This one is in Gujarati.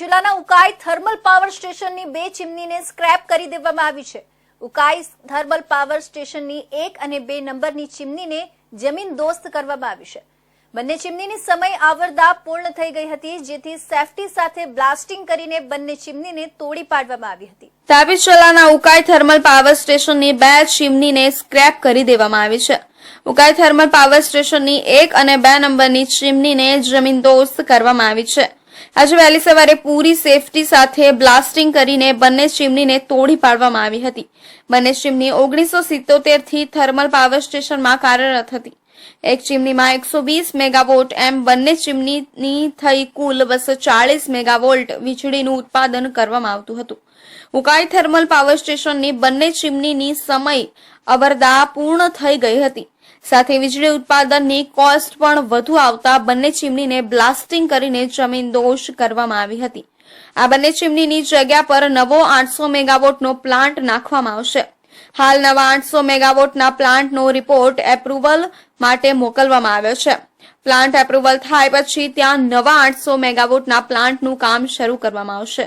જિલ્લાના ઉકાઈ થર્મલ પાવર સ્ટેશનની બે ચીમનીને સ્ક્રેપ કરી દેવામાં આવી છે. ઉકાઈ થર્મલ પાવર સ્ટેશનની એક અને બે નંબરની ચીમનીને જમીન દોસ્ત કરવામાં આવી છે. બંને ચીમનીની સમય આવરદા પૂર્ણ થઈ ગઈ હતી, જેથી સેફટી સાથે બ્લાસ્ટિંગ કરીને બંને ચીમનીને તોડી પાડવામાં આવી હતી. તાપી જિલ્લાના ઉકાઈ થર્મલ પાવર સ્ટેશનની બે ચીમનીને સ્ક્રેપ કરી દેવામાં આવી છે. ઉકાઈ થર્મલ પાવર સ્ટેશનની એક અને બે નંબરની ચીમનીને જમીન દોસ્ત કરવામાં આવી છે. આજે વહેલી સવારે પૂરી સેફટી સાથે બ્લાસ્ટિંગ કરીને બંને ચીમનીને તોડી પાડવામાં આવી હતી. બંને ચીમની ઓગણીસો સિત્તોતેરથી થર્મલ પાવર સ્ટેશનમાં કાર્યરત હતી. એક ચીમનીમાં એકસો વીસ મેગાવોટ એમ બંને ચીમનીની થઈ કુલ બસો ચાળીસ મેગાવોલ્ટ વીજળીનું ઉત્પાદન કરવામાં આવતું હતું. ઉકાઈ થર્મલ પાવર સ્ટેશનની બંને ચીમનીની સમય અવરદા પૂર્ણ થઈ ગઈ હતી. સાથે વીજળી ઉત્પાદનની કોસ્ટ પણ વધુ આવતા બંને ચીમનીને બ્લાસ્ટિંગ કરીને જમીન દોષ કરવામાં આવી હતી. આ બંને ચીમનીની જગ્યા પર નવો આઠસો મેગાવોટનો પ્લાન્ટ નાખવામાં આવશે. હાલ નવા આઠસો મેગાવોટના પ્લાન્ટનો રિપોર્ટ એપ્રુવલ માટે મોકલવામાં આવ્યો છે. પ્લાન્ટ એપ્રુવલ થાય પછી ત્યાં નવા આઠસો મેગાવોટના પ્લાન્ટનું કામ શરૂ કરવામાં આવશે.